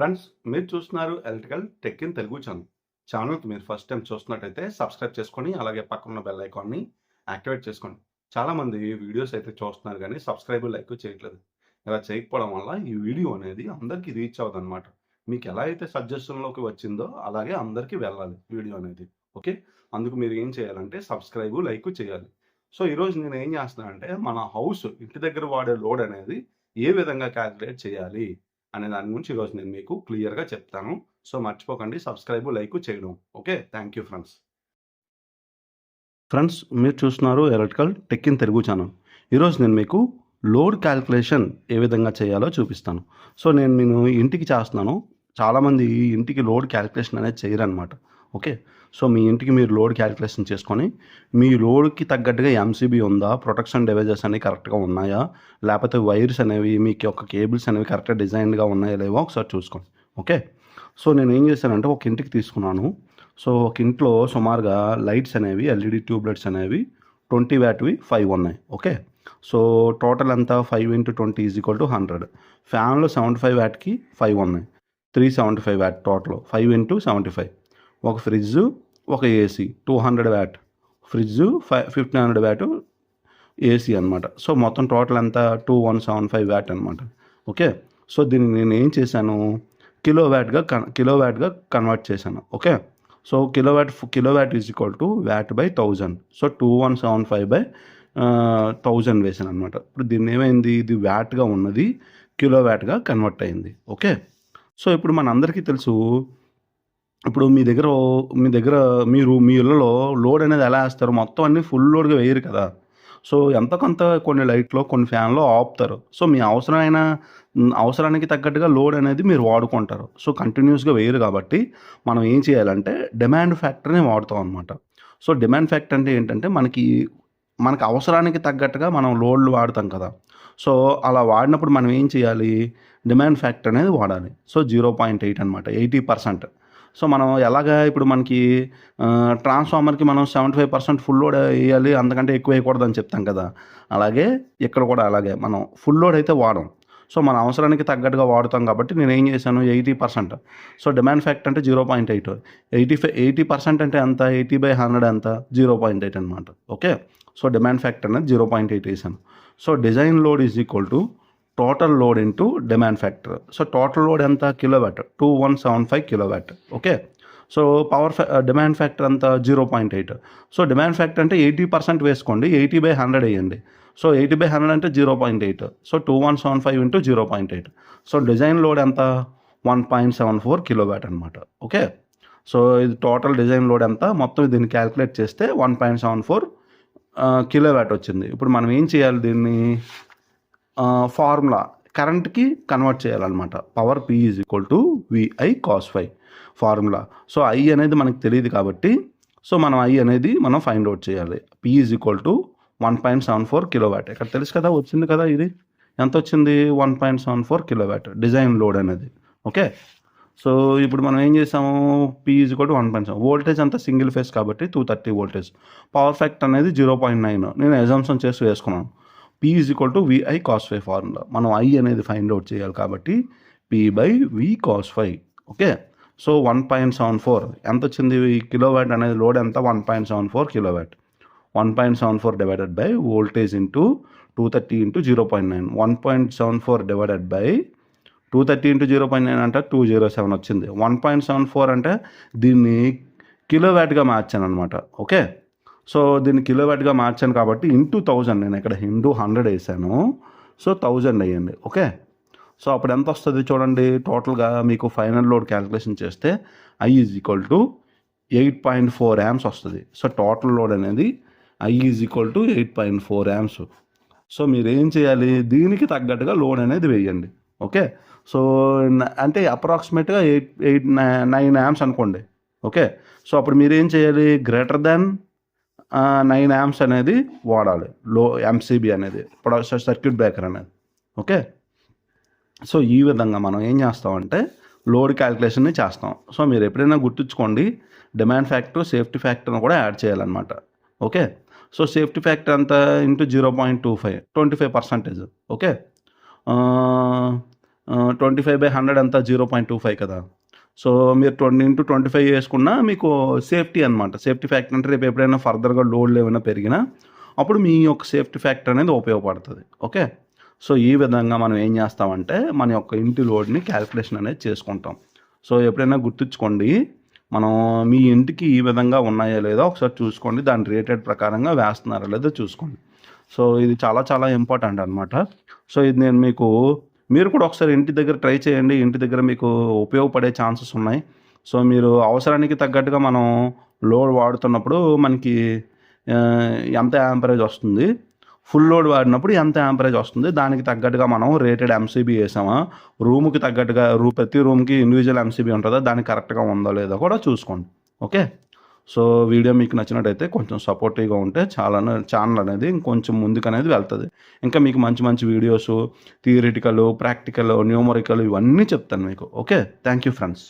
Friends మీరు చూస్తున్నారు electrical tech in Telugu channel. ఛానల్కి మీరు ఫస్ట్ టైం చూస్తున్నట్టయితే సబ్స్క్రైబ్ చేసుకొని అలాగే పక్కన ఉన్న బెల్ ఐకాన్ని యాక్టివేట్ చేసుకోండి. చాలామంది వీడియోస్ అయితే చూస్తున్నారు కానీ సబ్స్క్రైబ్ లైక్ చేయట్లేదు. ఇలా చేయకపోవడం వల్ల ఈ వీడియో అనేది అందరికీ రీచ్ అవ్వదు అనమాట మీకు ఎలా అయితే సజెషన్లోకి వచ్చిందో అలాగే అందరికీ వెళ్ళాలి వీడియో అనేది. ఓకే? అందుకు మీరు ఏం చేయాలంటే సబ్స్క్రైబ్ లైక్ చేయాలి. సో ఈరోజు నేను ఏం చేస్తున్నానంటే మన హౌస్ ఇంటి దగ్గర వాడే లోడ్ అనేది ఏ విధంగా క్యాలిక్యులేట్ చేయాలి? అనే దాని గురించి ఈరోజు నేను మీకు క్లియర్గా చెప్తాను. సో మర్చిపోకండి. సబ్స్క్రైబ్ లైక్ చేయడం. Okay? Thank you friends. Friends మీరు చూస్తున్నారు electrical tech in Telugu channel. ఈరోజు నేను మీకు లోడ్ క్యాల్కులేషన్ ఏ విధంగా చేయాలో చూపిస్తాను. సో నేను నేను ఇంటికి చేస్తున్నాను. చాలామంది ఇంటికి లోడ్ క్యాల్కులేషన్ అనేది చేయరనమాట ఓకే? సో మీ ఇంటికి మీరు లోడ్ క్యాలిక్యులేషన్ చేసుకొని మీ లోడ్కి తగ్గట్టుగా ఎంసీబీ ఉందా? ప్రొటెక్షన్ డివైజెస్ అనేవి కరెక్ట్గా ఉన్నాయా? లేకపోతే వైర్స్ అనేవి మీకు యొక్క కేబుల్స్ అనేవి కరెక్ట్గా డిజైన్గా ఉన్నాయా? లేవో? ఒకసారి చూసుకోండి. ఓకే? సో నేను ఏం చేశానంటే ఒక ఇంటికి తీసుకున్నాను. సో ఒక ఇంట్లో సుమారుగా లైట్స్ అనేవి ఎల్ఈడి ట్యూబ్ లైట్స్ అనేవి ట్వంటీ వ్యాట్వి ఫైవ్ ఉన్నాయి. ఓకే? సో టోటల్ అంతా five into twenty is equal to hundred. ఫ్యాన్లో seventy five వ్యాట్కి ఫైవ్ ఉన్నాయి. Three seventy five watt total. Five into seventy five. ఒక ఫ్రిడ్జ్ ఒక AC two hundred watt fridge five fifteen hundred watt AC అనమాట so మొత్తం total ఎంత two one seven five watt అనమాట okay? So దీన్ని నేను ఏం చేశాను? కిలో వ్యాట్గా కన్ కిలో వ్యాట్గా కన్వర్ట్ చేశాను. Okay? So kilo watt kilo watt is equal to watt by thousand so two one seven five by thousand వేసాను అనమాట ఇప్పుడు దీన్ని ఏమైంది? ఇది వ్యాట్గా ఉన్నది కిలో వ్యాట్గా కన్వర్ట్ అయింది. ఓకే? సో ఇప్పుడు మన అందరికీ తెలుసు ఇప్పుడు మీ దగ్గర మీ దగ్గర మీరు మీ ఇళ్ళలో లోడ్ అనేది ఎలా వేస్తారు? మొత్తం అన్నీ ఫుల్ లోడ్గా వేయరు కదా. సో ఎంత కొంత కొన్ని లైట్లో కొన్ని ఫ్యాన్లో ఆపుతారు. సో మీ అవసరమైన అవసరానికి తగ్గట్టుగా లోడ్ అనేది మీరు వాడుకుంటారు. సో కంటిన్యూస్గా వేయరు కాబట్టి మనం ఏం చేయాలంటే డిమాండ్ ఫ్యాక్టర్ని వాడుతాం అనమాట సో డిమాండ్ ఫ్యాక్టర్ అంటే ఏంటంటే మనకి మనకి అవసరానికి తగ్గట్టుగా మనం లోడ్లు వాడతాం కదా. సో అలా వాడినప్పుడు మనం ఏం చేయాలి? డిమాండ్ ఫ్యాక్టర్ అనేది వాడాలి. సో జీరో పాయింట్ ఎయిట్ అనమాట ఎయిటీ పర్సెంట్. సో మనం ఎలాగా ఇప్పుడు మనకి ట్రాన్స్ఫార్మర్కి మనం seventy five percent full load వేయాలి అంతకంటే ఎక్కువ వేయకూడదు అని చెప్తాం కదా. అలాగే ఇక్కడ కూడా అలాగే మనం ఫుల్ లోడ్ అయితే వాడం. సో మన అవసరానికి తగ్గట్టుగా వాడుతాం కాబట్టి నేను ఏం చేశాను? Eighty percent so demand fact అంటే zero point eight eighty five eighty percent అంటే ఎంత? ఎయిటీ బై హండ్రెడ్ ఎంత? జీరో పాయింట్ ఎయిట్ అనమాట ఓకే? సో డిమాండ్ ఫ్యాక్ట్ అనేది జీరో పాయింట్ ఎయిట్ వేసాను. So design load is equal to total load into demand factor so total load ఎంత? Kilowatt two one seven five kilowatt okay so power ఫ్యా demand factor అంత zero point eight so demand factor అంటే eighty percent వేసుకోండి. Eighty by hundred వేయండి. So eighty by hundred అంటే zero point eight so two one seven five into zero point eight so design load ఎంత? One point seven four kilowatt అనమాట okay so ఇది total design load ఎంత? మొత్తం దీన్ని calculate చేస్తే one point seven four kilowatt వచ్చింది. ఇప్పుడు మనం ఏం చేయాలి దీన్ని? ఫార్ములా. కరెంట్కి కన్వర్ట్ చేయాలన్నమాట. Power P is equal to V I cos five formula. So I అనేది మనకు తెలియదు కాబట్టి సో మనం ఐ అనేది మనం ఫైండ్ అవుట్ చేయాలి. P is equal to one point seven four kilowatt ఇక్కడ తెలుసు కదా? వచ్చింది కదా ఇది? ఎంత వచ్చింది? One point seven four kilowatt design load అనేది. ఓకే? సో ఇప్పుడు మనం ఏం చేసాము? P is equal to one point seven voltage అంతా సింగిల్ ఫేస్ కాబట్టి two thirty voltage. Power fact అనేది జీరో పాయింట్ నైన్ నేను ఎగ్జామ్షన్ చేసి వేసుకున్నాను. P is equal to V I cos phi formula మనం ఐ అనేది ఫైండ్ అవుట్ చేయాలి కాబట్టి P by V cos phi okay so one point seven four ఎంత వచ్చింది? కిలో వ్యాట్ అనేది లోడ్ ఎంత? One point seven four kilo watt one point seven four divided by voltage into two thirty into zero point nine one point seven four divided by two thirty into zero point nine అంటే two zero seven వచ్చింది. One point seven four అంటే దీన్ని కిలోవాట్గా మార్చాను అనమాట okay so దీన్ని కిలోవాట్గా మార్చాను కాబట్టి into thousand నేను ఇక్కడ ఇంటూ హండ్రెడ్ వేసాను. సో థౌజండ్ అయ్యండి ఓకే? సో అప్పుడు ఎంత వస్తుంది చూడండి. టోటల్గా మీకు ఫైనల్ లోడ్ క్యాలిక్యులేషన్ చేస్తే I is equal to eight point four amps వస్తుంది. సో టోటల్ లోడ్ అనేది I is equal to eight point four amps so మీరు ఏం చేయాలి? దీనికి తగ్గట్టుగా లోడ్ అనేది వేయండి. ఓకే? సో అంటే అప్రాక్సిమేట్గా ఎయిట్ ఎయిట్ నైన్ యామ్స్ అనుకోండి. ఓకే? సో అప్పుడు మీరు ఏం చేయాలి? గ్రేటర్ దాన్ నైన్ యామ్స్ అనేది వాడాలి. లో ఎంసీబీ అనేది ఇప్పుడు సర్క్యూట్ బ్రేకర్ అనేది. ఓకే సో ఈ విధంగా మనం ఏం చేస్తామంటే లోడ్ క్యాలిక్యులేషన్ని చేస్తాం. సో మీరు ఎప్పుడైనా గుర్తుంచుకోండి డిమాండ్ ఫ్యాక్టర్ సేఫ్టీ ఫ్యాక్టర్ని కూడా యాడ్ చేయాలన్నమాట. ఓకే సో సేఫ్టీ ఫ్యాక్టర్ అంతా into zero point two five twenty five percentage okay twenty five by hundred అంతా జీరో పాయింట్ టూ ఫైవ్ కదా. సో మీరు ట్వంటీ ఇంటూ ట్వంటీ ఫైవ్ వేసుకున్నా మీకు సేఫ్టీ అనమాట safety factor అంటే రేపు ఎప్పుడైనా ఫర్దర్గా లోడ్లు ఏమైనా పెరిగినా అప్పుడు మీ యొక్క సేఫ్టీ ఫ్యాక్టర్ అనేది ఉపయోగపడుతుంది. ఓకే? సో ఈ విధంగా మనం ఏం చేస్తామంటే మన యొక్క ఇంటి లోడ్ని క్యాలిక్యులేషన్ అనేది చేసుకుంటాం. సో ఎప్పుడైనా గుర్తుంచుకోండి మనం మీ ఇంటికి ఈ విధంగా ఉన్నాయో లేదో ఒకసారి చూసుకోండి. దాని రేటెడ్ ప్రకారంగా వేస్తున్నారో లేదో చూసుకోండి. సో ఇది చాలా చాలా ఇంపార్టెంట్ అనమాట సో ఇది నేను మీకు మీరు కూడా ఒకసారి ఇంటి దగ్గర ట్రై చేయండి. ఇంటి దగ్గర మీకు ఉపయోగపడే ఛాన్సెస్ ఉన్నాయి. సో మీరు అవసరానికి తగ్గట్టుగా మనం లోడ్ వాడుతున్నప్పుడు మనకి ఎంత యాంపరేజ్ వస్తుంది? ఫుల్ లోడ్ వాడినప్పుడు ఎంత యాంపరేజ్ వస్తుంది? దానికి తగ్గట్టుగా మనం రేటెడ్ ఎంసీబీ వేసామా? రూమ్కి తగ్గట్టుగా రూ ప్రతి రూమ్కి ఇండివిజువల్ ఎంసీబీ ఉంటుందా? దానికి కరెక్ట్గా ఉందో? లేదో కూడా చూసుకోండి. ఓకే? సో వీడియో మీకు నచ్చినట్టయితే కొంచెం సపోర్టివ్గా ఉంటే చాలా ఛానల్ అనేది ఇంకొంచెం ముందుకు అనేది వెళ్తుంది. ఇంకా మీకు మంచి మంచి వీడియోస్ థియరిటికల్ ప్రాక్టికల్ న్యూమరికల్ ఇవన్నీ చెప్తాను మీకు. Okay thank you friends